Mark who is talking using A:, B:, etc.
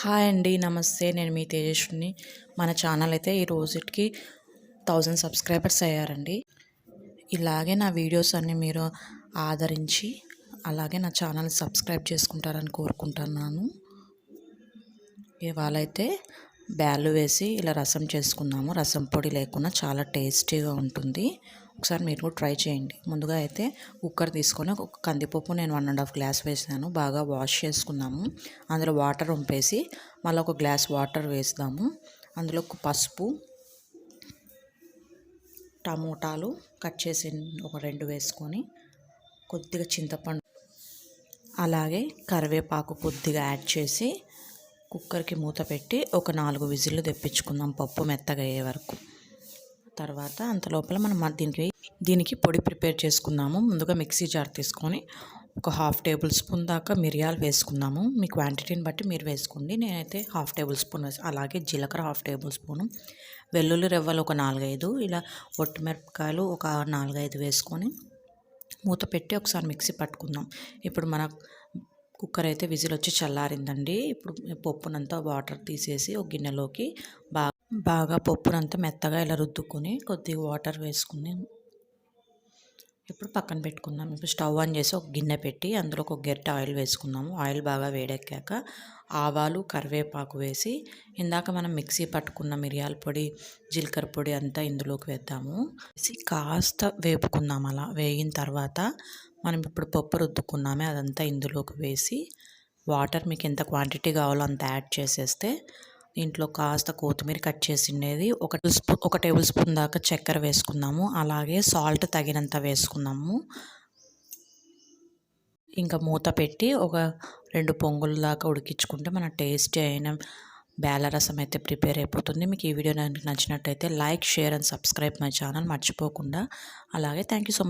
A: Hi అండి నమస్తే. నేను మీ తేజస్విని. మన ఛానల్ అయితే ఈ రోజుకి థౌజండ్ సబ్స్క్రైబర్స్ అయ్యారండి. ఇలాగే నా వీడియోస్ అన్నీ మీరు ఆదరించి అలాగే నా ఛానల్ సబ్స్క్రైబ్ చేసుకుంటారని కోరుకుంటున్నాను. ఇవాళ అయితే బ్యాలు వేసి ఇలా రసం చేసుకున్నాము. రసం పొడి లేకుండా చాలా టేస్టీగా ఉంటుంది. ఒకసారి మీరు కూడా ట్రై చేయండి. ముందుగా అయితే కుక్కర్ తీసుకొని ఒక కందిపప్పు నేను వన్ అండ్ హాఫ్ గ్లాస్ వేసాను. బాగా వాష్ చేసుకున్నాము. అందులో వాటర్ ఉంపేసి మళ్ళీ ఒక గ్లాస్ వాటర్ వేస్తాము. అందులో ఒక పసుపు టమోటాలు కట్ చేసి ఒక రెండు వేసుకొని కొద్దిగా చింతపండు అలాగే కరివేపాకు కొద్దిగా యాడ్ చేసి కుక్కర్కి మూత పెట్టి ఒక నాలుగు విజిల్లు తెప్పించుకుందాం పప్పు మెత్తగా అయ్యే వరకు. తర్వాత అంత లోపల మనం దీనికి దీనికి పొడి ప్రిపేర్ చేసుకుందాము. ముందుగా మిక్సీ జార్ తీసుకొని ఒక హాఫ్ టేబుల్ స్పూన్ దాకా మిరియాలు వేసుకుందాము. మీ క్వాంటిటీని బట్టి మీరు వేసుకోండి. నేనైతే హాఫ్ టేబుల్ స్పూన్ వేసి అలాగే జీలకర్ర హాఫ్ టేబుల్ స్పూను. వెల్లుల్లి రెవ్వలు ఒక నాలుగైదు. ఇలా ఒట్టిమిరపకాయలు ఒక నాలుగైదు వేసుకొని మూత పెట్టి ఒకసారి మిక్సీ పట్టుకుందాం. ఇప్పుడు మన కుక్కర్ అయితే విజిల్ వచ్చి చల్లారిందండి. ఇప్పుడు పప్పునంతా వాటర్ తీసేసి ఒక గిన్నెలోకి బాగా బాగా పప్పునంతా మెత్తగా ఇలా రుద్దుకొని కొద్దిగా వాటర్ వేసుకుని ఇప్పుడు పక్కన పెట్టుకుందాం. ఇప్పుడు స్టవ్ ఆన్ చేసి ఒక గిన్నె పెట్టి అందులో ఒక గెట్ట ఆయిల్ వేసుకున్నాము. ఆయిల్ బాగా వేడెక్కాక ఆవాలు కరివేపాకు వేసి ఇందాక మనం మిక్సీ పట్టుకున్న మిరియాల పొడి జీలకర్ర పొడి అంతా ఇందులోకి వేద్దాము. వేసి కాస్త వేపుకుందాం అలా. వేగిన తర్వాత మనం ఇప్పుడు పప్పు రుద్దుకున్నామే అదంతా ఇందులోకి వేసి వాటర్ మీకు ఎంత క్వాంటిటీ కావాలో అంత యాడ్ చేసేస్తే దీంట్లో కాస్త కొత్తిమీర కట్ చేసిండేది. ఒక స్పూన్ ఒక టేబుల్ స్పూన్ దాకా చక్కెర వేసుకుందాము అలాగే సాల్ట్ తగినంత వేసుకుందాము ఇంకా మూత పెట్టి ఒక రెండు పొంగుల దాకా ఉడికించుకుంటే మన టేస్టీ అయిన బేలరసం అయితే ప్రిపేర్ అయిపోతుంది. మీకు ఈ వీడియో నాకు నచ్చినట్టయితే like share and subscribe my channel మర్చిపోకుండా. అలాగే థ్యాంక్ యూ సో మచ్